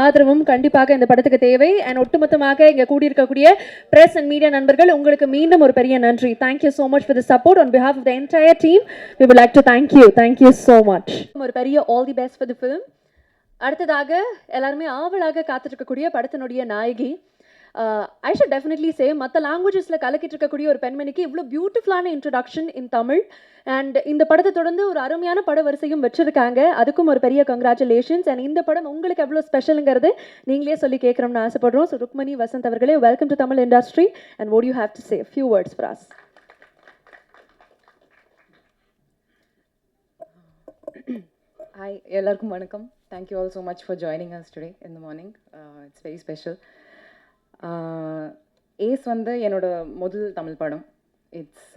ஆதரவும் கண்டிப்பாக இந்த படத்துக்கு தேவை. அண்ட் ஒட்டுமொத்தமாக இங்கே கூடியிருக்கக்கூடிய பிரஸ் அண்ட் மீடியா நண்பர்கள் உங்களுக்கு மீண்டும் ஒரு பெரிய நன்றி. Thank you so much for the support on behalf of the entire team we would like to thank you thank you so much ஒரு பெரிய all the best for the film அடுத்ததாக எல்லாருமே ஆவலாக காத்திருக்கக்கூடிய படத்தினுடைய நாயகி Uh, I should definitely say மற்ற லாங்குவேஜஸில் கலக்கிட்டு இருக்கக்கூடிய ஒரு பெண்மணிக்கு இவ்வளோ பியூட்டிஃபுல்லான இன்ட்ரடக்ஷன் இன் தமிழ் அண்ட் இந்த படத்தை தொடர்ந்து ஒரு அருமையான பட வரிசையும் வச்சிருக்காங்க. அதுக்கும் ஒரு பெரிய கங்க்ராச்சுலேஷன்ஸ் அண்ட் இந்த படம் உங்களுக்கு எவ்வளோ ஸ்பெஷலுங்கிறது நீங்களே சொல்லி கேட்குறோம்னு ஆசைப்படுறோம். ஸோ ருக்மணி வசந்த் அவர்களே welcome to Tamil industry and what you have to say few words for us hi எல்லாருக்கும் வணக்கம். Thank you all so much for joining us today in the morning it's very special ace Uh, வந்து என்னோட முதல் தமிழ் படம் it's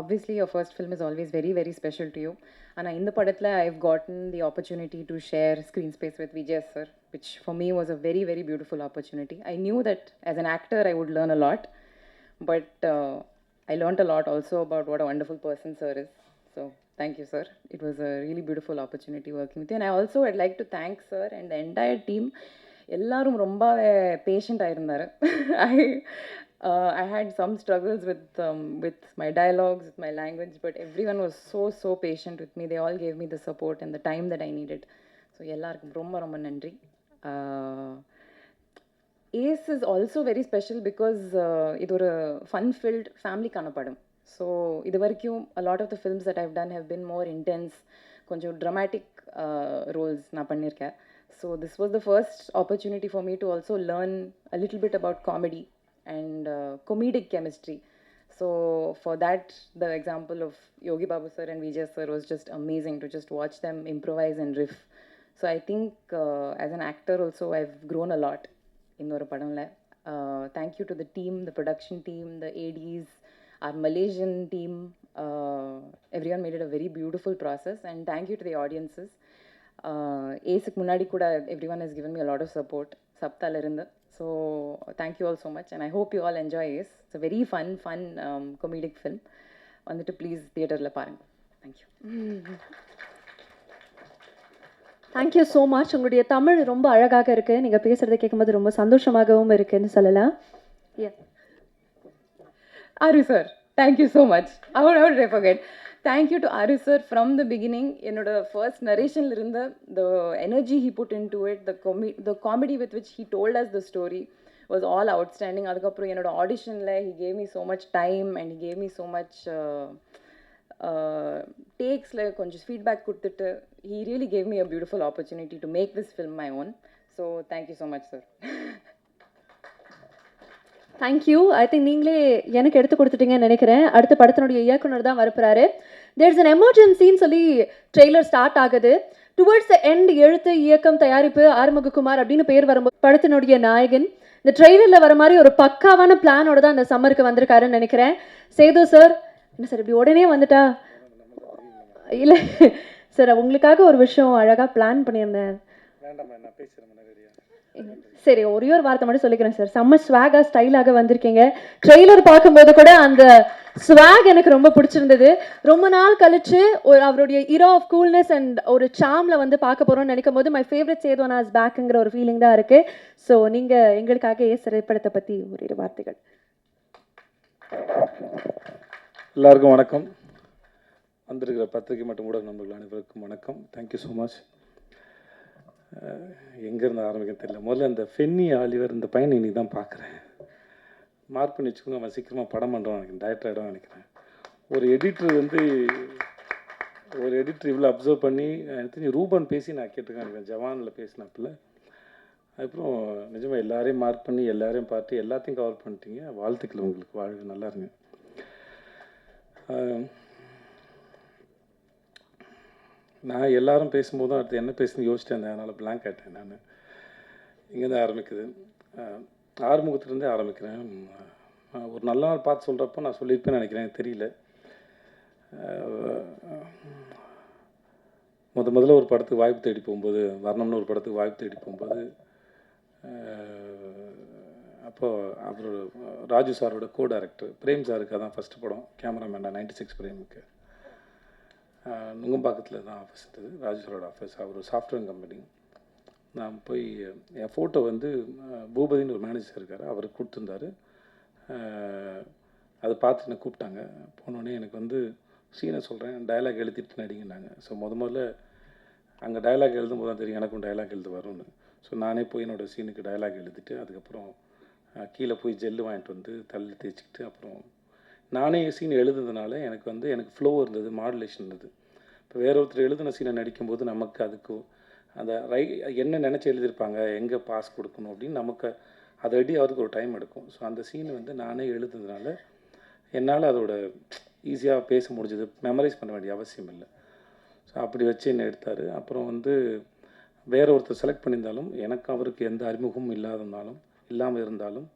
obviously your first film is always very very special to you ஆனால் இந்த படத்தில் I have gotten the opportunity to share screen space with Vijay sir which for me was a very very beautiful opportunity I knew that as an actor I would learn a lot but uh, I learned a lot also about what a wonderful person Sir is. So thank you, Sir. It was a really beautiful opportunity working with you. And I also would like to thank Sir and the entire team. எல்லாரும் ரொம்ப பேஷண்ட்டாக இருந்தார் I I had some struggles with with my dialogues with my language but everyone was so so patient with me they all gave me the support and the time that I needed so எல்லாருக்கும் ரொம்ப ரொம்ப நன்றி. Ace is also very special because இது ஒரு fun filled ஃபேமிலிக்கான படம் so இது வரைக்கும் a lot of the films that I've done have been more intense கொஞ்சம் ட்ரமாட்டிக் ரோல்ஸ் நான் பண்ணியிருக்கேன் so this was the first opportunity for me to also learn a little bit about comedy and uh, comedic chemistry. So for that the example of yogi babu sir and vijay sir was just amazing to just watch them improvise and riff. So i think uh, as an actor also i've grown a lot in oru padamla uh, thank you to the team the production team the ads our malaysian team. Uh, everyone made it a very beautiful process and thank you to the audiences. ஏசுக்கு முன்னாடி கூட everyone has given me lot of support சப்தால இருந்து. So thank you all so much and I hope you all enjoy Ace it's very fun fun comedic film வந்துட்டு please தியேட்டரில் பாருங்கள் thank you thank you so much உங்களுடைய தமிழ் ரொம்ப அழகாக இருக்கு. நீங்க பேசுறதை கேட்கும்போது ரொம்ப சந்தோஷமாகவும் இருக்குன்னு சொல்லலாம். Yeah. Aru sir, thank you so much. I would, I would forget. Thank you to Aru sir from the beginning. என்னோட first narration இருந்த the energy he put into it, the com- the comedy with which he told us the story was all outstanding. அதுக்கப்புறம் என்னோட auditionல he gave me so much time and he gave me so much uh, uh, takesல கொஞ்சம் feedback கொடுத்துட்டு he really gave me a beautiful opportunity to make this film my own. So thank you so much sir. Thank you I think நீங்களே எனக்கு எடுத்து கொடுத்துட்டீங்கன்னு நினைக்கிறேன். அடுத்த படத்தினுடைய இயக்குனர் தான் வரப்புறாரு. தேர் இஸ் அன் எமர்ஜென்சின்னு சொல்லி ட்ரெய்லர் ஸ்டார்ட் ஆகுது. டுவர்ட்ஸ் த எண்ட் எழுத்து இயக்கம் தயாரிப்பு ஆறுமுககுமார் அப்படின்னு பேர் வரும்போது படத்தினுடைய நாயகன். இந்த ட்ரெய்லரில் வர மாதிரி ஒரு பக்காவான பிளானோட தான் அந்த சம்மருக்கு வந்திருக்காருன்னு நினைக்கிறேன். சேது சார் என்ன சார் இப்படி உடனே வந்துட்டா? இல்லை சார் உங்களுக்காக ஒரு விஷயம் அழகாக பிளான் பண்ணியிருந்தேன். சரி ஒரே ஒரு வார்த்தை மட்டும் சொல்லிக்கிறேன் சார் செம்ம ஸ்வாகா ஸ்டைலாக வந்திருக்கீங்க. ட்ரெய்லர் பார்க்கும்போது கூட அந்த ஸ்வாக் எனக்கு ரொம்ப பிடிச்சிருந்தது. ரொம்ப நாள் கழிச்சு ஒரு அவருடைய இரோ ஆஃப் கூல்னஸ் அண்ட் ஒரு சாம்ல வந்து பார்க்க போறோம்னு நினைக்கும் போது மை ஃபேவரட் சேதோனா இஸ் பேக்குங்கிற ஒரு ஃபீலிங் தான் இருக்கு. ஸோ நீங்க எங்களுக்காக ஏ திரைப்படத்தை பத்தி ஒரு வார்த்தைகள். எல்லாருக்கும் வணக்கம். வந்திருக்கிற பத்திரிகை மற்றும் ஊடக நண்பர்கள் அனைவருக்கும் வணக்கம். தேங்க்யூ ஸோ மச் எங்கேருந்து ஆரம்பிக்க தெரியல. முதல்ல இந்த ஃபென்னி ஆலிவர் இந்த பையனை இன்னைக்கு தான் பார்க்குறேன். மார்க் பண்ணி வச்சுக்கோங்க அவன் சீக்கிரமாக படம் பண்ணுறான் நினைக்கிறேன் டைரக்டர் ஆகிடும் நினைக்கிறேன். ஒரு எடிட்டர் வந்து ஒரு எடிட்டர் இவ்வளோ அப்சர்வ் பண்ணி எனக்கு தெரிஞ்சு ரூபன் பேசி நான் கேட்டுக்கேன் ஜவானில் பேசினப்பில். அதுக்கப்புறம் நிஜமாக எல்லாரையும் மார்க் பண்ணி எல்லாரையும் பார்த்து எல்லாத்தையும் கவர் பண்ணிட்டீங்க. வாழ்த்துக்கள் உங்களுக்கு வாழ்க நல்லா இருங்க. நான் எல்லாரும் பேசும்போது தான் அடுத்து என்ன பேசுன்னு யோசிச்சிட்டேன் இருந்தேன். அதனால் பிளாங்க் ஆகிட்டேன் நான். இங்கேருந்து ஆரம்பிக்குது. ஆறுமுகத்துலேருந்தே ஆரம்பிக்கிறேன். ஒரு நல்ல நாள் பார்த்து சொல்கிறப்போ நான் சொல்லியிருப்பேன்னு நினைக்கிறேன். எனக்கு தெரியல. முத முதல்ல ஒரு படத்துக்கு வாய்ப்பு தேடி போகும்போது வர்ணம்னு ஒரு படத்துக்கு வாய்ப்பு தேடி போகும்போது அப்போது அவர் ராஜு சாரோட கோ டைரக்டர் பிரேம் சாருக்கு அதான் ஃபஸ்ட்டு படம். கேமராமேன் நைன்டி சிக்ஸ் பிரேமுக்கு. நுங்கம்பாக்கத்தில் தான் ஆஃபீஸ் இருந்தது. ராஜேஸ்வரோட ஆஃபீஸ் அவர் சாஃப்ட்வேர் கம்பெனி நான் போய் என் ஃபோட்டோ வந்து பூபதின்னு ஒரு மேனேஜர் இருக்கார். அவர் கொடுத்துருந்தாரு. அதை பார்த்து என்னை கூப்பிட்டாங்க. போனோடனே எனக்கு வந்து சீனை சொல்கிறேன் டயலாக் எழுதிட்டு நடிங்கன்னாங்க. ஸோ முத முதல்ல அங்கே டயலாக் எழுதும் போது தான் தெரியும் எனக்கும் டயலாக் எழுத வரும்னு ஸோ நானே போய் என்னோடய சீனுக்கு டயலாக் எழுதிட்டு அதுக்கப்புறம் கீழே போய் ஜெல்லு வாங்கிட்டு வந்து தள்ளி தேய்ச்சிக்கிட்டு அப்புறம் நானே சீன் எழுதுனதுனால எனக்கு வந்து எனக்கு ஃப்ளோ இருந்தது மாடுலேஷன் இருந்தது. இப்போ வேற ஒருத்தர் எழுதின சீனை நடிக்கும்போது நமக்கு அதுக்கு அந்த ரை என்ன நினச்சி எழுதியிருப்பாங்க எங்கே பாஸ் கொடுக்கணும் அப்படின்னு நமக்கு அதை ரெடி ஆகிறதுக்கு ஒரு டைம் எடுக்கும். ஸோ அந்த சீன் வந்து நானே எழுதுனதுனால என்னால் அதோட ஈஸியாக பேச முடிஞ்சது மெமரைஸ் பண்ண வேண்டிய அவசியம் இல்லை. ஸோ அப்படி வச்சு என்ன எடுத்தார். அப்புறம் வந்து வேற ஒருத்தர் செலக்ட் பண்ணியிருந்தாலும் எனக்கு அவருக்கு எந்த அறிமுகமும் இல்லாதனாலும் இல்லாமல் இருந்தாலும்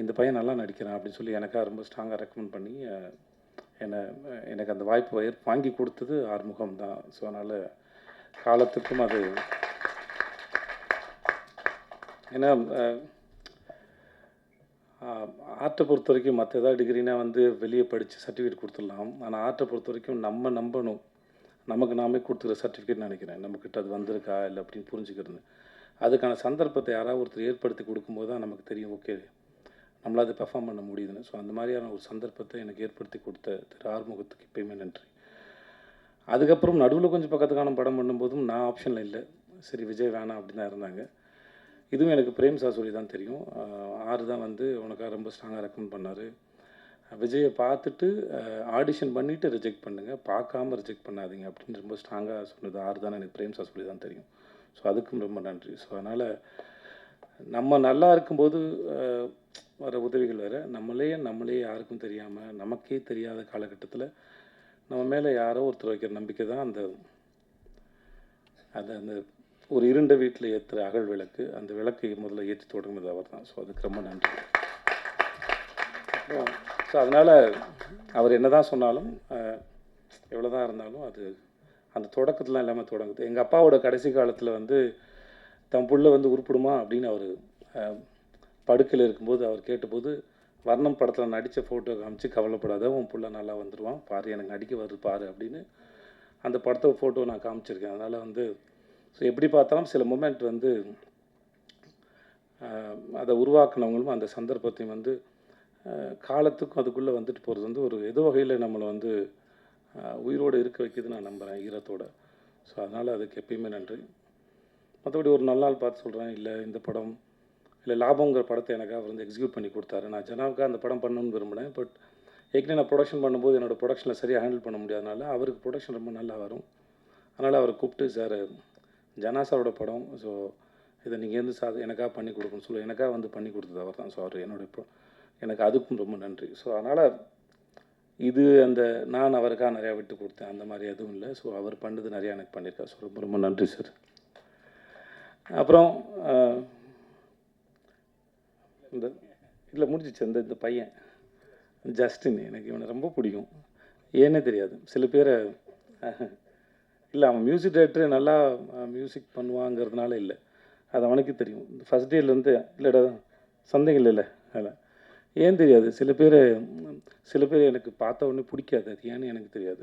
இந்த பையன் நல்லா நடிக்கிறான் அப்படின்னு சொல்லி எனக்காக ரொம்ப ஸ்ட்ராங்காக ரெக்கமெண்ட் பண்ணி என்னை எனக்கு அந்த வாய்ப்பு வாங்கி கொடுத்தது ஆறுமுகம் தான். ஸோ அதனால் காலத்துக்கும் அது ஏன்னா ஆர்ட்டை பொறுத்த வரைக்கும் மற்ற ஏதாவது டிகிரினா வந்து வெளியே படித்து சர்டிஃபிகேட் கொடுத்துடலாம். ஆனால் ஆர்ட்டை பொறுத்த வரைக்கும் நம்ம நம்பணும். நமக்கு நாமே கொடுத்துருக்க சர்டிஃபிகேட் நினைக்கிறேன். நம்மக்கிட்ட அது வந்திருக்கா இல்லை அப்படின்னு புரிஞ்சுக்கிறது. அதுக்கான சந்தர்ப்பத்தை யாராவது ஒருத்தர் ஏற்படுத்தி கொடுக்கும்போது தான் நமக்கு தெரியும். ஓகே நம்மளால் அதை பெர்ஃபார்ம் பண்ண முடியுதுன்னு. ஸோ அந்த மாதிரியான ஒரு சந்தர்ப்பத்தை எனக்கு ஏற்படுத்தி கொடுத்த திரு ஆறுமுகத்துக்கு எப்பயுமே நன்றி. அதுக்கப்புறம் நடுவில் கொஞ்சம் பக்கத்துக்கான படம் பண்ணும்போதும் நான் ஆப்ஷனில் இல்லை. சரி விஜய் வேணாம் அப்படின்னு தான் இருந்தாங்க. இதுவும் எனக்கு பிரேம் சாசூரி தான் தெரியும். ஆறு தான் வந்து உனக்காக ரொம்ப ஸ்ட்ராங்காக ரெக்கமெண்ட் பண்ணார். விஜயை பார்த்துட்டு ஆடிஷன் பண்ணிவிட்டு ரிஜெக்ட் பண்ணுங்கள் பார்க்காம ரிஜெக்ட் பண்ணாதீங்க அப்படின்னு ரொம்ப ஸ்ட்ராங்காக சொன்னது ஆறு தான் எனக்கு பிரேம் சாசூரி தான் தெரியும். ஸோ அதுக்கும் ரொம்ப நன்றி. ஸோ அதனால் நம்ம நல்லா இருக்கும்போது வர உதவிகள் வேறு. நம்மளே நம்மளே யாருக்கும் தெரியாமல் நமக்கே தெரியாத காலகட்டத்தில் நம்ம மேலே யாரோ ஒருத்தர் வைக்கிற நம்பிக்கை தான் அந்த அது அந்த ஒரு இருண்ட வீட்டில் ஏற்றுற அகல் விளக்கு. அந்த விளக்கை முதல்ல ஏற்றி தொடங்குனது அவர் தான். ஸோ அதுக்கு ரொம்ப நன்றி. ஸோ அதனால் அவர் என்ன தான் சொன்னாலும் எவ்வளோ தான் இருந்தாலும் அது அந்த தொடக்கத்துலாம் எல்லாமே தொடங்குது. எங்கள் அப்பாவோட கடைசி காலத்தில் வந்து தம் புள்ள வந்து உருப்பிடுமா அப்படின்னு அவர் படுக்கையில் இருக்கும்போது அவர் கேட்டபோது வர்ணம் படத்தில் நடித்த ஃபோட்டோ காமிச்சு கவலைப்படாத உன் பிள்ளை நல்லா வந்துடுவான் பாரு எனக்கு நடிக்க வருது பாரு அப்படின்னு அந்த படத்தை ஃபோட்டோ நான் காமிச்சிருக்கேன். அதனால் வந்து ஸோ எப்படி பார்த்தாலும் சில மூமெண்ட் வந்து அதை உருவாக்குனவங்களும் அந்த சந்தர்ப்பத்தையும் வந்து காலத்துக்கும் அதுக்குள்ளே வந்துட்டு போகிறது வந்து ஒரு எது வகையில் நம்மளை வந்து உயிரோடு இருக்க வைக்கிது நான் நம்புகிறேன் ஈரத்தோட. ஸோ அதனால் அதுக்கு எப்பயுமே நன்றி. மற்றபடி ஒரு நல்ல நாள் பார்த்து சொல்கிறேன் இல்லை இந்த படம் இல்லை லாபங்கிற படத்தை எனக்கு அவர் வந்து எக்ஸிக்யூட் பண்ணி கொடுத்தாரு. நான் ஜனாவுக்காக அந்த படம் பண்ணணும்னு விரும்பினேன் பட் ஏற்கனவே நான் ப்ரொடக்ஷன் பண்ணும்போது என்னோடய ப்ரொடக்ஷனில் சரியாக ஹேண்டில் பண்ண முடியாதனால அவருக்கு ப்ரொடக்ஷன் ரொம்ப நல்லா வரும். அதனால் அவரை கூப்பிட்டு சார் ஜனா சாரோட படம் ஸோ இதை நீங்கள் எந்த சா எனக்காக பண்ணி கொடுக்கணும்னு சொல்லி. எனக்காக வந்து பண்ணி கொடுத்தது அவர் தான். ஸோ அவர் என்னோட pro- எனக்கு அதுக்கும் ரொம்ப நன்றி. ஸோ அதனால் இது அந்த நான் அவருக்காக நிறையா விட்டு கொடுத்தேன். அந்த மாதிரி எதுவும் இல்லை. ஸோ அவர் பண்ணது நிறையா எனக்கு பண்ணியிருக்கார். ஸோ ரொம்ப ரொம்ப நன்றி சார். அப்புறம் இந்த இல்லை முடிஞ்சிச்சு. இந்த இந்த பையன் ஜஸ்டின் எனக்கு இவனை ரொம்ப பிடிக்கும். ஏன்னே தெரியாது. சில பேரை இல்லை அவன் மியூசிக் டைரக்டர் நல்லா மியூசிக் பண்ணுவாங்கிறதுனால இல்லை. அது அவனுக்கு தெரியும். ஃபஸ்ட் டேலேருந்து இல்லைடா சந்தேகம் இல்லைல்ல அதில் ஏன் தெரியாது. சில பேர் சில பேர் எனக்கு பார்த்த உடனே பிடிக்காது. அது ஏன்னு எனக்கு தெரியாது.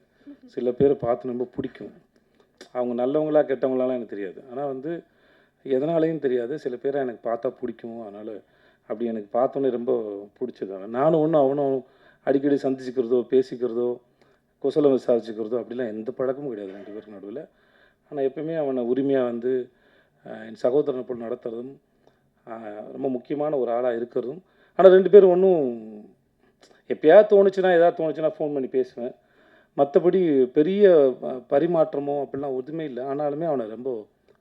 சில பேரை பார்த்து ரொம்ப பிடிக்கும். அவங்க நல்லவங்களா கெட்டவங்களாலாம் எனக்கு தெரியாது. ஆனால் வந்து எதனாலையும் தெரியாது. சில பேரை எனக்கு பார்த்தா பிடிக்கும். அதனால் அப்படி எனக்கு பார்த்தோன்னே ரொம்ப பிடிச்சது. நானும் ஒன்றும் அவனும் அடிக்கடி சந்திச்சுக்கிறதோ பேசிக்கிறதோ குசலம் விசாரிச்சுக்கிறதோ அப்படிலாம் எந்த பழக்கமும் கிடையாது ரெண்டு பேருக்கு நடுவில். ஆனால் எப்பயுமே அவனை உரிமையாக வந்து என் சகோதரனை போல் நடத்துறதும் ரொம்ப முக்கியமான ஒரு ஆளாக இருக்கிறதும் ஆனால் ரெண்டு பேரும் ஒன்றும் எப்பயாவது தோணுச்சுன்னா எதாவது தோணுச்சுன்னா ஃபோன் பண்ணி பேசுவேன். மற்றபடி பெரிய பரிமாற்றமோ அப்படிலாம் ஒன்றுமே இல்லை. ஆனாலுமே அவனை ரொம்ப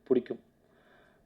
பிடிக்கும்.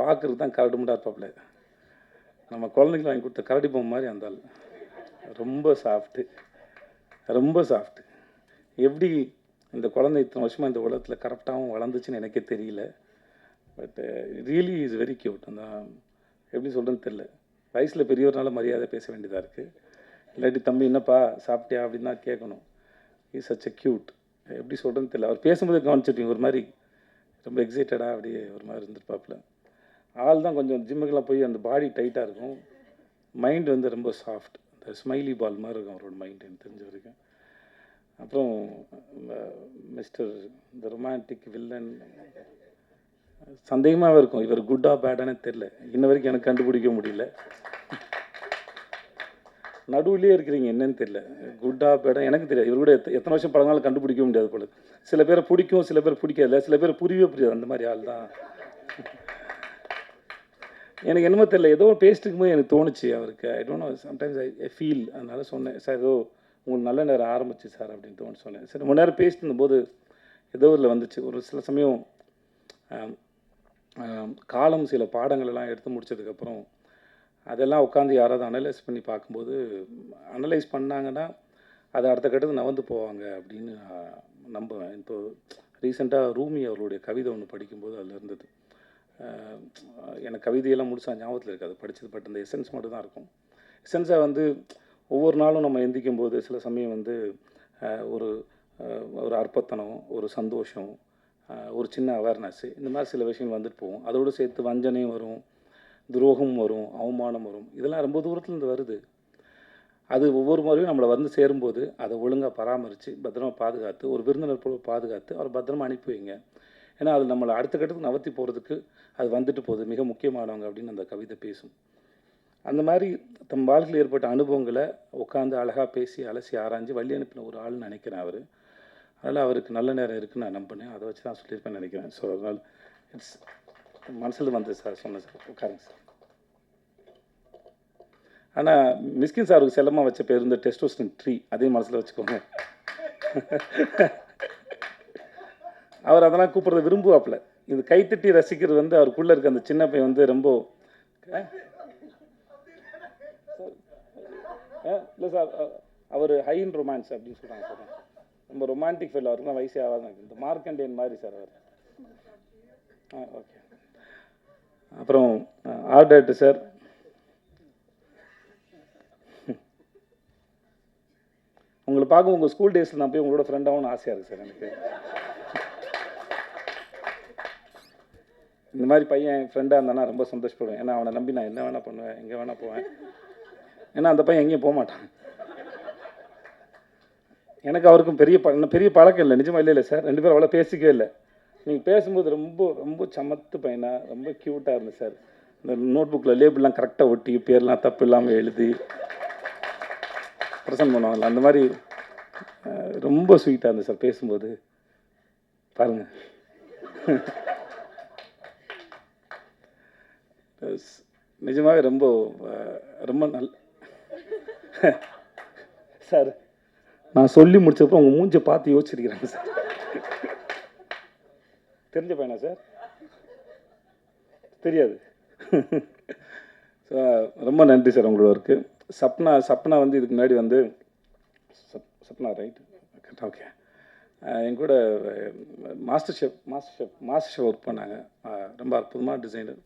பார்க்குறது தான் கரடு முண்டா இருப்பாப்புல நம்ம குழந்தைங்களுக்கு வாங்கி கொடுத்த கரடி பொம்மை மாதிரி அந்த ஆள். ரொம்ப சாஃப்ட்டு ரொம்ப சாஃப்ட்டு எப்படி இந்த குழந்தை இத்தனை வருஷமாக இந்த உலகத்தில் கரெக்டாகவும் வளர்ந்துச்சுன்னு எனக்கே தெரியல. But really is very cute அந்த எப்படி சொல்கிறேன்னு தெரில வயசில் பெரியவர்னால மரியாதை பேச வேண்டியதாக இருக்குது இல்லாட்டி தம்பி என்னப்பா சாப்பிட்டியா? அப்படின்னு தான் கேட்கணும். இஸ் சச் எ க்யூட் எப்படி சொல்கிறேன்னு தெரியல. அவர் பேசும்போது கவனிச்சிருப்பீங்க ஒரு மாதிரி ரொம்ப எக்ஸைட்டடாக அப்படியே ஒரு மாதிரி இருந்திருப்பாப்புல. ஆள் தான் கொஞ்சம் ஜிம்முக்கெல்லாம் போய் அந்த பாடி டைட்டாக இருக்கும். மைண்ட் வந்து ரொம்ப சாஃப்ட் இந்த ஸ்மைலி பால் மாதிரி இருக்கும் அவரோட மைண்ட் எனக்கு தெரிஞ்ச வரைக்கும். அப்புறம் மிஸ்டர் இந்த ரொமான்டிக் வில்லன் சந்தேகமாகவே இருக்கும் இவர் குட்டா பேடானே தெரில இன்ன வரைக்கும் எனக்கு கண்டுபிடிக்க முடியல. நடுவுலயே இருக்கிறீங்க என்னன்னு தெரியல. குட்டா பேடா எனக்கு தெரியாது. இவர் கூட எத்த- எத்தனை வருஷம் பழங்காலும் கண்டுபிடிக்க முடியாது போல. சில பேரை பிடிக்கும் சில பேர் பிடிக்காதுல சில பேர் புரியவே புரியாது. அந்த மாதிரி ஆள் தான். எனக்கு என்னமோ தெரியல. ஏதோ பேசிட்டுக்கும் போது எனக்கு தோணுச்சு அவருக்கு. I don't know sometimes I feel அதனால சொன்னேன். சார் ஏதோ உங்களுக்கு நல்ல நேரம் ஆரம்பிச்சு சார் அப்படின்னு தோணு சொன்னேன். சரி ரொம்ப நேரம் பேசிட்டு இருந்தபோது ஏதோ இதில் வந்துச்சு. ஒரு சில சமயம் காலம் சில பாடங்கள் எல்லாம் எடுத்து முடிச்சதுக்கப்புறம் அதெல்லாம் உட்காந்து யாராவது அனலைஸ் பண்ணி பார்க்கும்போது அனலைஸ் பண்ணாங்கன்னா அது அடுத்த கட்டத்துக்கு நவந்து போவாங்க அப்படின்னு நான் நம்புவேன். இப்போ ரீசெண்டாக ரூமி அவர்களுடைய கவிதை ஒன்று படிக்கும்போது அதில் இருந்தது. எனக்கு கவிதையெல்லாம் முடிச்சா ஞாபகத்தில் இருக்காது. படித்தது பட் அந்த எசன்ஸ் மட்டும் தான் இருக்கும் எசன்ஸாக வந்து ஒவ்வொரு நாளும் நம்ம எந்திக்கும் போது சில சமயம் வந்து ஒரு ஒரு அற்பத்தனம் ஒரு சந்தோஷம் ஒரு சின்ன அவேர்னஸ் இந்த மாதிரி சில விஷயங்கள் வந்துட்டு போகும். அதோடு சேர்த்து வஞ்சனையும் வரும். துரோகம் வரும் அவமானம் வரும். இதெல்லாம் ரொம்ப தூரத்துலேருந்து வருது. அது ஒவ்வொரு முறையும் நம்மளை வந்து சேரும்போது அதை ஒழுங்காக பராமரித்து பத்திரமா பாதுகாத்து ஒரு விருந்தினர் போல பாதுகாத்து அவரை பத்திரமா அனுப்பி வைங்க. ஏன்னா அது நம்மளை அடுத்த கட்டத்துக்கு நவர்த்தி போகிறதுக்கு அது வந்துட்டு போகுது. மிக முக்கியமானவங்க அப்படின்னு அந்த கவிதை பேசும். அந்த மாதிரி தம் வாழ்க்கையில் ஏற்பட்ட அனுபவங்களை உட்காந்து அழகாக பேசி அலசி ஆராய்ஞ்சு வழி அனுப்பின ஒரு ஆள்னு நினைக்கிறேன் அவர். அதனால் அவருக்கு நல்ல நேரம் இருக்குன்னு நான் நம்பினேன் அதை வச்சு தான் சொல்லியிருப்பேன்னு நினைக்கிறேன். ஸோ அதனால் இட்ஸ் மனசில் வந்து சார் சொன்னேன் சார். உட்காருங்க சார். ஆனால் மிஸ்கின் சாருக்கு செல்லமாக வச்ச பேர் இந்த டெஸ்டோஸ்டன் ட்ரீ. அதையும் மனசில் வச்சுக்கோங்க. அவர் அதெல்லாம் கூப்பிட்றத விரும்புவாப்புல. இது கைத்தட்டி ரசிக்கிறது வந்து அவருக்குள்ளே இருக்க அந்த சின்ன பையன் வந்து ரொம்ப இல்லை சார் அவர் ஹை இன் ரொமான்ஸ் அப்படின்னு சொல்கிறாங்க சார். ரொம்ப ரொமான்டிக் ஃபீல் அவருக்குலாம் வயசே ஆகாது இந்த மார்க்கண்டேன் மாதிரி சார் அவர். ஆ ஓகே அப்புறம் ஆர்டர்ட்டு சார் உங்களை பார்க்க உங்கள் ஸ்கூல் டேஸில் நான் போய் உங்களோட ஃப்ரெண்டாகவும் ஆசையாக இருக்குது சார் எனக்கு. இந்த மாதிரி பையன் ஃப்ரெண்டாக இருந்தானா ரொம்ப சந்தோஷப்படுவேன். ஏன்னா அவனை நம்பி நான் என்ன வேணால் பண்ணுவேன் எங்கே வேணால் போவேன். ஏன்னா அந்த பையன் எங்கேயும் போக மாட்டான். எனக்கு அவருக்கும் பெரிய ப பெரிய பழக்கம் இல்லை. நிஜமாக இல்லை இல்லை சார் ரெண்டு பேரும் அவ்வளோ பேசிக்கவே இல்லை. நீங்கள் பேசும்போது ரொம்ப ரொம்ப சமத்து பையனாக ரொம்ப க்யூட்டாக இருந்தது சார். இந்த நோட் புக்கில் லேபிள்லாம் கரெக்டாக ஒட்டி பேர்லாம் தப்பு இல்லாமல் எழுதி ப்ரெசன்ட் பண்ணுவாங்கல்ல அந்த மாதிரி ரொம்ப ஸ்வீட்டாக இருந்தது சார் பேசும்போது. பாருங்கள் நிஜமாகவே ரொம்ப ரொம்ப நல் சார் நான் சொல்லி முடிச்சப்போ உங்கள் மூஞ்சை பார்த்து யோசிச்சிருக்கிறேன் சார். தெரிஞ்ச பையனா சார்? தெரியாது. ஸோ ரொம்ப நன்றி சார் உங்களோட ஒர்க்கு. சப்னா சப்னா வந்து இதுக்கு முன்னாடி வந்து சப் சப்னா ரைட் ஓகே என் கூட master chef master chef master chef work பண்ணாங்க. ரொம்ப அற்புதமாக டிசைனர்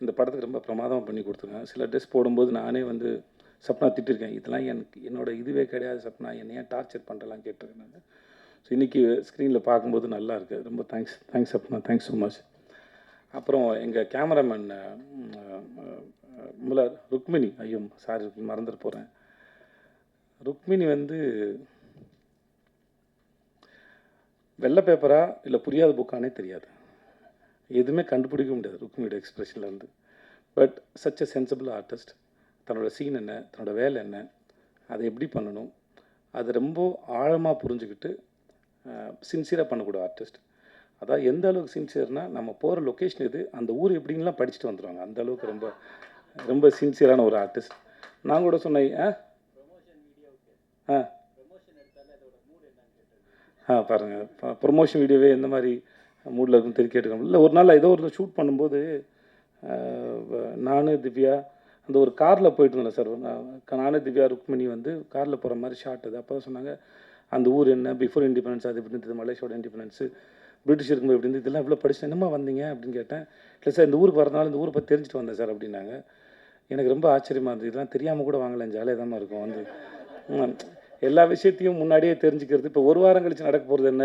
இந்த படத்துக்கு ரொம்ப பிரமாதமாக பண்ணி கொடுத்துருக்காங்க. சில ட்ரெஸ் போடும்போது நானே வந்து சப்னா திட்டிருக்கேன். இதெல்லாம் எனக்கு என்னோட இதுவே கிடையாது சப்னா. என்னை ஏன் டார்ச்சர் பண்ணுறலாம் கேட்டிருக்கேன் நான். ஸோ இன்றைக்கி ஸ்க்ரீனில் பார்க்கும்போது நல்லா இருக்குது ரொம்ப thanks thanks Sapna thanks so much அப்புறம் எங்கள் கேமராமேன் முலர் ருக்மிணி ஐயோ சாரி மறந்துட்டு போகிறேன் ருக்மிணி வந்து வெள்ளை பேப்பரா இல்லை புரியாத புக்கானே தெரியாது. எதுவுமே கண்டுபிடிக்க முடியாது ருக்மினிட எக்ஸ்பிரஷன்லருந்து but such a sensible artist தன்னோட சீன் என்ன தன்னோட வேலை என்ன அதை எப்படி பண்ணணும் அதை ரொம்ப ஆழமாக புரிஞ்சுக்கிட்டு சின்சியராக பண்ணக்கூடிய ஆர்டிஸ்ட் அதான் எந்த அளவுக்கு சின்சியர்னால் நம்ம போகிற லொக்கேஷன் எது அந்த ஊர் எப்படின்லாம் படிச்சுட்டு வந்துடுவாங்க அந்த அளவுக்கு ரொம்ப ரொம்ப சின்சியரான ஒரு ஆர்டிஸ்ட் நான் கூட சொன்னேன் ஆ ஆ ஆ பாருங்கள் ப்ரொமோஷன் வீடியோவே எந்த மாதிரி மூடில் இருக்கும் தெரிஞ்சு கேட்டுக்கணும் இல்லை ஒரு நாள் ஏதோ ஒரு ஷூட் பண்ணும்போது நான் திவ்யா அந்த ஒரு காரில் போயிட்டு இருந்தேன் சார் நான் நானு திவ்யா ருக்மிணி வந்து காரில் போகிற மாதிரி ஷார்ட் அது. அப்போ தான் சொன்னாங்க அந்த ஊர் என்ன பிஃபோர் இண்டிபெண்டன்ஸ் அது எப்படி இருந்தது மலேசியோட இண்டிபெண்டன்ஸு பிரிட்டிஷ் இருக்கும்போது எப்படி இருந்தது இதெல்லாம் இவ்வளோ படிச்சு என்னமா வந்தீங்க அப்படின்னு கேட்டேன். இல்லை சார் இந்த ஊருக்கு வரதுனால இந்த ஊரை பற்றி தெரிஞ்சுட்டு வந்தேன் சார் அப்படின்னாங்க. எனக்கு ரொம்ப ஆச்சரியமாக இருந்தது. இதெல்லாம் தெரியாமல் கூட வாங்கலாம் ஜாலியாக தான் இருக்கும். வந்து எல்லா விஷயத்தையும் முன்னாடியே தெரிஞ்சுக்கிறது. இப்போ ஒரு வாரம் கழித்து நடக்க போகிறது என்ன?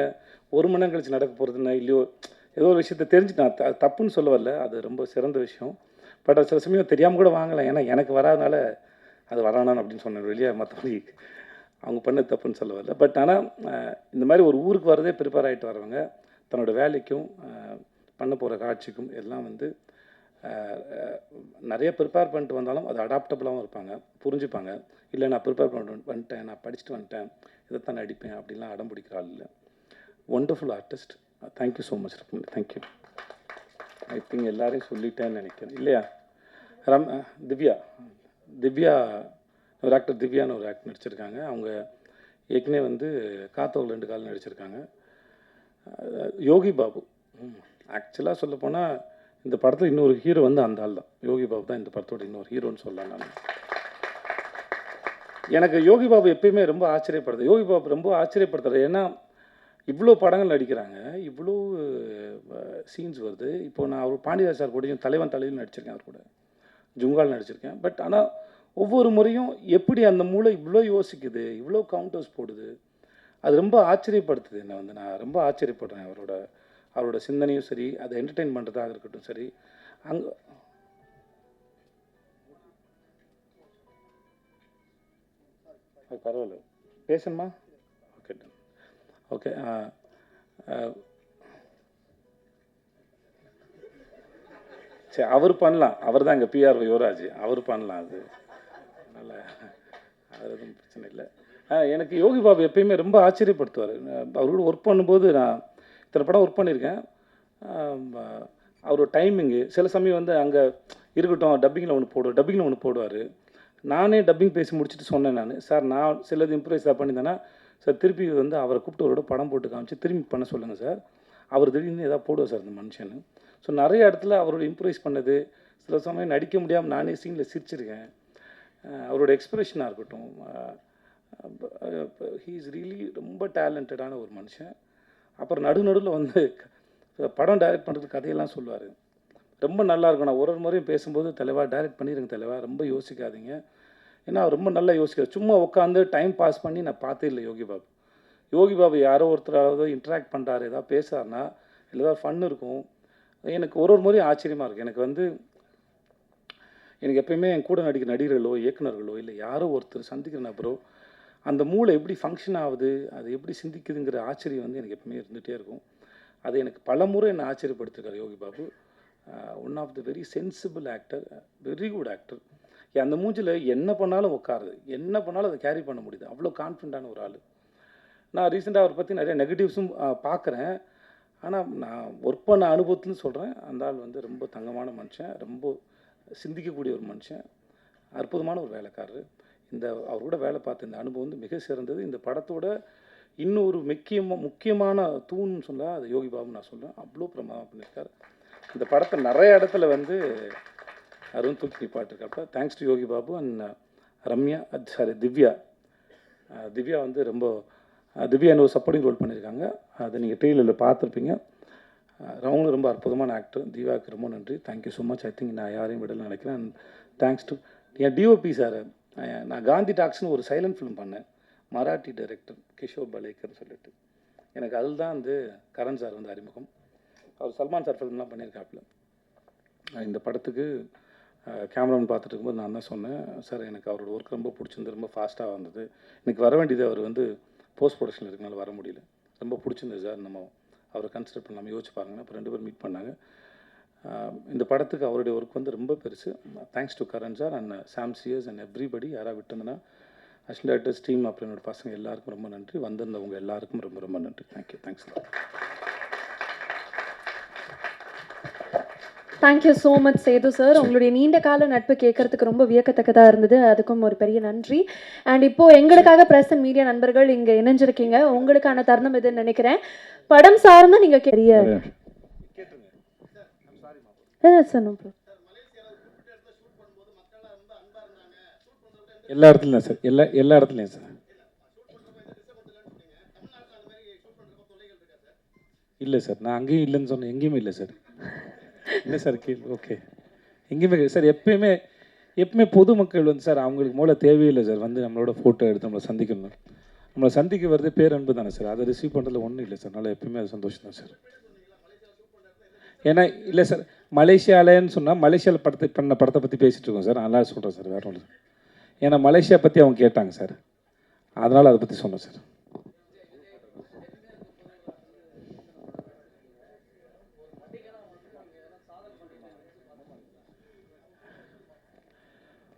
ஒரு மணி நேரம் கழிச்சு நடக்க போகிறது என்ன? இல்லையோ ஏதோ ஒரு விஷயத்தை தெரிஞ்சுட்டு நான் தப்புன்னு சொல்ல வரல. அது ரொம்ப சிறந்த விஷயம். பட் சில சமயம் தெரியாமல் கூட வாங்கலாம் ஏன்னா எனக்கு வராதனால அது வரானான் அப்படின்னு சொன்னேன் வெளியே மற்றபடி அவங்க பண்ண தப்புன்னு சொல்ல வரல. பட் ஆனால் இந்த மாதிரி ஒரு ஊருக்கு வரதே ப்ரிப்பேர் ஆகிட்டு வரவங்க தன்னோட வேலைக்கும் பண்ண போகிற காட்சிக்கும் எல்லாம் வந்து நிறைய ப்ரிப்பேர் பண்ணிட்டு வந்தாலும் அது அடாப்டபுளாகவும் இருப்பாங்க புரிஞ்சுப்பாங்க. இல்லை நான் ப்ரிப்பேர் பண்ணிட்டு வந்துட்டேன் நான் படிச்சுட்டு வந்துட்டேன் இதைத்தான் அடிப்பேன் அப்படின்லாம் அடம் பிடிக்கிற ஆள் இல்லை. Wonderful artist thank you so much Rukmini thank you I think எல்லாரையும் சொல்லிட்டேன்னு நினைக்கிறேன். இல்லையா? ரம் திவ்யா. திவ்யா ஒரு ஆக்டர் திவ்யான்னு ஒரு ஆக்டர் நடிச்சிருக்காங்க. அவங்க ஏற்கனவே வந்து காத்தோர் ரெண்டு காலம் நடிச்சிருக்காங்க. யோகி பாபு. ஆக்சுவலாக சொல்ல போனால் இந்த படத்தில் இன்னொரு ஹீரோ வந்து அந்த ஆள் தான். யோகி பாபு தான் இந்த படத்தோட இன்னொரு ஹீரோன்னு சொல்லலாம் நான். எனக்கு யோகி பாபு எப்பயுமே ரொம்ப ஆச்சரியப்படுது. யோகி பாபு ரொம்ப ஆச்சரியப்படுத்துறது ஏன்னா இவ்வளோ படங்கள் நடிக்கிறாங்க. இவ்வளோ சீன்ஸ் வருது. இப்போ நான் அவர் பாண்டியராஜ் சார் கூடயும் தலைவன் தலையில் நடிச்சிருக்கேன் அவர் கூட. ஜுங்கால் நடிச்சிருக்கேன். பட் ஆனால் ஒவ்வொரு முறையும் எப்படி அந்த மூளை இவ்வளோ யோசிக்குது இவ்வளோ கவுண்டர்ஸ் போடுது அது ரொம்ப ஆச்சரியப்படுத்துது என்னை வந்து. நான் ரொம்ப ஆச்சரியப்படுறேன் அவரோட அவரோட சிந்தனையும் சரி அதை என்டர்டெயின் பண்ணுறதாக இருக்கட்டும் சரி. அங்கே பரவாயில்ல. பேசணுமா? ஓகே ஓகே சரி அவர் பண்ணலாம். அவர் தான் இங்கே பிஆர் யுவராஜ். அவர் பண்ணலாம் அது. அதனால் அது எதுவும் பிரச்சனை இல்லை. ஆ, எனக்கு யோகி பாபு எப்பயுமே ரொம்ப ஆச்சரியப்படுத்துவார். அவரோட ஒர்க் பண்ணும்போது நான் இத்தனை படம் ஒர்க் பண்ணியிருக்கேன். அவர் அவரோட டைமிங்கு சில சமயம் வந்து அங்கே இருக்கட்டும் டப்பிங்கில் ஒன்று போடுவோம் டப்பிங்கில் ஒன்று போடுவார். நானே டப்பிங் பேசி முடிச்சுட்டு சொன்னேன் நான். சார் நான் சிலது இம்ப்ரூவைஸ் பண்ணியிருந்தேன்னா சார் திருப்பி வந்து அவரை கூப்பிட்டு அவரோட படம் போட்டு காமிச்சு திரும்பி பண்ண சொல்லுங்கள் சார். அவர் திடீர்னு ஏதாவது போடுவார் சார் இந்த மனுஷன் ஸோ நிறைய இடத்துல அவரோட இம்ப்ரூவைஸ் பண்ணது சில சமயம் நடிக்க முடியாமல் நானே சீனில் சிரிச்சிருக்கேன். அவரோட எக்ஸ்பிரஷனாக இருக்கட்டும் ஹீ இஸ் ரியலி ரொம்ப டேலண்டடான ஒரு மனுஷன். அப்புறம் நடு நடுவில் வந்து படம் டைரக்ட் பண்ணுறது கதையெல்லாம் சொல்லுவார். ரொம்ப நல்லா இருக்கும். நான் ஒரு ஒரு முறையும் பேசும்போது தலைவா டைரக்ட் பண்ணிடுங்க தலைவா ரொம்ப யோசிக்காதீங்க. ஏன்னா அவர் ரொம்ப நல்லா யோசிக்கிறார். சும்மா உட்காந்து டைம் பாஸ் பண்ணி நான் பார்த்தே இல்லை யோகி பாபு. யோகி பாபு யாரோ ஒருத்தராவது இன்ட்ராக்ட் பண்ணுறாரு ஏதாவது பேசுகிறாருன்னா இல்லை ஏதாவது ஃபன் இருக்கும். எனக்கு ஒரு ஒரு முறையும் ஆச்சரியமாக இருக்குது எனக்கு வந்து எனக்கு எப்பயுமே என் கூட நடிக்கிற நடிகர்களோ இயக்குனர்களோ இல்லை யாரோ ஒருத்தர் சந்திக்கிற நபரோ அந்த மூளை எப்படி ஃபங்க்ஷன் ஆகுது அது எப்படி சிந்திக்குதுங்கிற ஆச்சரியம் வந்து எனக்கு எப்பவுமே இருந்துகிட்டே இருக்கும். அது எனக்கு பல முறை என்னை ஆச்சரியப்படுத்திருக்காரு Yogi Babu. One of the very sensible actor very good actor அந்த மூஞ்சில் என்ன பண்ணாலும் உட்காருது. என்ன பண்ணாலும் அதை கேரி பண்ண முடியுது. அவ்வளோ கான்ஃபிடண்ட்டான ஒரு ஆள். நான் ரீசெண்டாக அவரை பற்றி நிறைய நெகட்டிவ்ஸும் பார்க்குறேன். ஆனால் நான் ஒர்க் பண்ண அனுபவத்துலன்னு சொல்கிறேன் அந்த ஆள் வந்து ரொம்ப தங்கமான மனுஷன். ரொம்ப சிந்திக்கக்கூடிய ஒரு மனுஷன் அற்புதமான ஒரு வேலைக்காரர். இந்த அவர் கூட வேலை பார்த்த இந்த அனுபவம் வந்து மிக சிறந்தது. இந்த படத்தோட இன்னொரு முக்கியமாக முக்கியமான தூண்னு சொன்னால் அது யோகி பாபு நான் சொல்கிறேன் அவ்வளோ பிரமாதம் பண்ணியிருக்காரு. இந்த படத்தை நிறைய இடத்துல வந்து அருண் தூக்கி நிப்பாட்டிருக்காப்ப thanks to Yogi Babu and uh, Ramya uh, sorry Divya. Uh, Divya வந்து ரொம்ப திவ்யா என்ன ஒரு சப்போர்ட்டிங் ரோல் பண்ணியிருக்காங்க. அதை நீங்கள் டெய்லரில் பார்த்துருப்பீங்க. அவங்களும் ரொம்ப அற்புதமான ஆக்டர் தீவாவுக்கு ரொம்ப நன்றி. Thank you so much I think நான் யாரையும் விடல நினைக்கிறேன். அண்ட் தேங்க்ஸ் டு என் டிஓபி சார் நான் காந்தி டாக்ஸ்னு ஒரு சைலண்ட் ஃபிலிம் பண்ணேன். மராட்டி டைரக்டர் கிஷோர் பலேக்கர் சொல்லிட்டு. எனக்கு அதில் தான் வந்து கரண் சார் வந்து அறிமுகம். அவர் சல்மான் சார் ஃபிலிம்லாம் பண்ணியிருக்காப்புல. இந்த படத்துக்கு கேமராமேன் பார்த்துட்டு இருக்கும்போது நான் தான் சொன்னேன். சார் எனக்கு அவரோட ஒர்க் ரொம்ப பிடிச்சிருந்து ரொம்ப ஃபாஸ்ட்டாக வந்தது. எனக்கு வர வேண்டியது அவர் வந்து போஸ்ட் ப்ரொடக்ஷனில் இருக்கனால வர முடியல. ரொம்ப பிடிச்சிருந்தது சார் நம்ம அவரை கன்சிடர் பண்ணாமல் யோசிச்சு பாருங்க அப்புறம் ரெண்டு பேரும் மீட் பண்ணாங்க. இந்த படத்துக்கு அவருடைய ஒர்க் வந்து ரொம்ப பெருசு. Thanks to Karan sir and Sam cheers and everybody யாராக விட்டுருந்தேன்னா அசிஸ்டன்ட் டேரக்டர்ஸ் டீம் அப்புறம் என்னோட பசங்க எல்லாருக்கும் ரொம்ப நன்றி. வந்திருந்தவங்க எல்லாருக்கும் ரொம்ப ரொம்ப நன்றி. Thank you thanks thank you so much Sethu sir உங்களுடைய நீண்ட கால நட்பு கேட்கறதுக்கு ரொம்ப வியக்கத்தக்கதா இருந்தது. அதுக்கும் ஒரு பெரிய நன்றி. அண்ட் இப்போ எங்களுக்காக பிரஸ் அண்ட் மீடியா நண்பர்கள் இங்க இணைஞ்சிருக்கீங்க. உங்களுக்கான தருணம் இதுன்னு நினைக்கிறேன். படம் சார்ந்து நீங்க problem. எல்லா இடத்துலையும் சார். எல்லா எல்லா இடத்துலையும் சார். இல்லை சார். நான் அங்கேயும் இல்லைன்னு சொன்னேன். எங்கேயுமே இல்லை சார். இல்லை சார். கீழ் ஓகே எங்கேயுமே. சார். எப்பயுமே எப்பவுமே பொதுமக்கள் வந்து சார் அவங்களுக்கு மூல தேவையில்லை சார். வந்து நம்மளோட ஃபோட்டோ எடுத்து நம்மளை சந்திக்கணும். நம்மளை சந்திக்க வர்றது பேரன்பு தானே சார். அதை ரிசீவ் பண்ணுறதுல ஒன்றும் இல்லை சார். அதனால் எப்பயுமே அது சந்தோஷம் தான் சார். ஏன்னா இல்லை சார் மலேசியாலன்னு சொன்னால் மலேசியாவில் படத்தை பண்ண படத்தை பற்றி பேசிகிட்டு இருக்கோம் சார். நல்லா சொல்கிறேன் சார் வேறு ஒன்று ஏன்னா மலேசியா பற்றி அவங்க கேட்டாங்க சார். அதனால் அதை பற்றி சொன்னேன் சார்.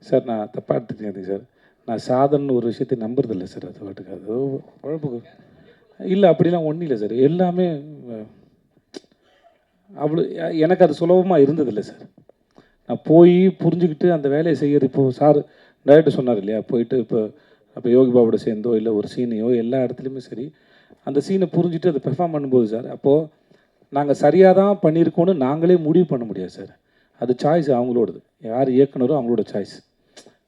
சார் நான் தப்பாக எடுத்துக்கிட்டேன் சார். நான் சாதனை ஒரு விஷயத்தை நம்புறதில்ல சார் அது பாட்டுக்கு. அது குழப்புக்கு. இல்லை அப்படிலாம் ஒன்றும் இல்லை சார். எல்லாமே அவ்வளோ எனக்கு அது சுலபமாக இருந்ததில்லை சார். நான் போய் புரிஞ்சுக்கிட்டு அந்த வேலையை செய்கிறது இப்போது சார் டைரக்டர் சொன்னார் இல்லையா? போயிட்டு இப்போ அப்போ யோகி பாபோட சேர்ந்தோ இல்லை ஒரு சீனையோ எல்லா இடத்துலையுமே சரி அந்த சீனை புரிஞ்சுட்டு அதை பெர்ஃபார்ம் பண்ணும்போது சார் அப்போது நாங்கள் சரியாக தான் பண்ணியிருக்கோன்னு நாங்களே முடிவு பண்ண முடியாது சார். அது சாய்ஸ் அவங்களோடது. யார் இயக்குனரோ அவங்களோட சாய்ஸ்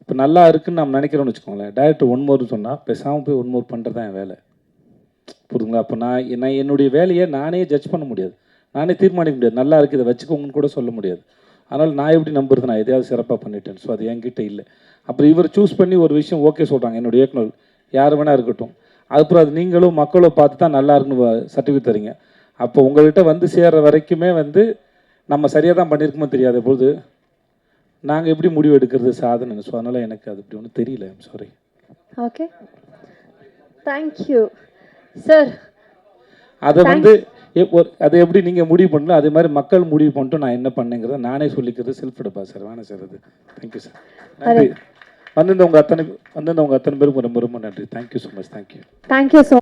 இப்போ நல்லா இருக்குன்னு நம்ம நினைக்கிறோம்னு வச்சுக்கோங்களேன். டேரக்டர் ஒன் மோர் சொன்னால் பேசாமல் போய் ஒன் மோர் பண்ணுறது தான் என் வேலை. புரியுதுங்களா அப்போ நான் நான் என்னுடைய வேலையை நானே ஜட்ஜ் பண்ண முடியாது. நானே தீர்மானிக்க முடியாது. நல்லா இருக்குது இதை வச்சுக்கோங்கன்னு கூட சொல்ல முடியாது. அதனால் நான் எப்படி நம்புறது? நான் எதையாவது சிறப்பாக பண்ணிட்டேன். ஸோ அது என்கிட்ட இல்லை. அப்புறம் இவர் சூஸ் பண்ணி ஒரு விஷயம் ஓகே சொல்கிறாங்க என்னுடைய இயக்குனர் யார் வேணா இருக்கட்டும். அதுக்கப்புறம் அது நீங்களும் மக்களும் பார்த்து தான் நல்லா இருக்குன்னு சர்டிஃபிகேட் தரீங்க. அப்போ உங்கள்கிட்ட வந்து சேர்கிற வரைக்குமே வந்து நம்ம சரியாக தான் பண்ணியிருக்குமோ தெரியாத பொழுது நாங்கள் எப்படி முடிவு எடுக்கிறது சாதனை ஸோ அதனால் எனக்கு அது இப்படி ஒன்றும் தெரியல. சாரி ஓகே தேங்க்யூ சார் அதை வந்து அதை எப்படி நீங்கள் முடிவு பண்ணல அதே மாதிரி மக்கள் முடிவு பண்ணிட்டு நான் என்ன பண்ணேங்கிறத நானே சொல்லிக்கிறது செல்ஃப் எடுப்பா சார் வேணாம் சார் அது. தேங்க்யூ சார் நன்றி. வந்திருந்தவங்க அத்தனை வந்திருந்தவங்க அத்தனை பேருக்கும் ரொம்ப ரொம்ப நன்றி. Thank you so much thank you thank you so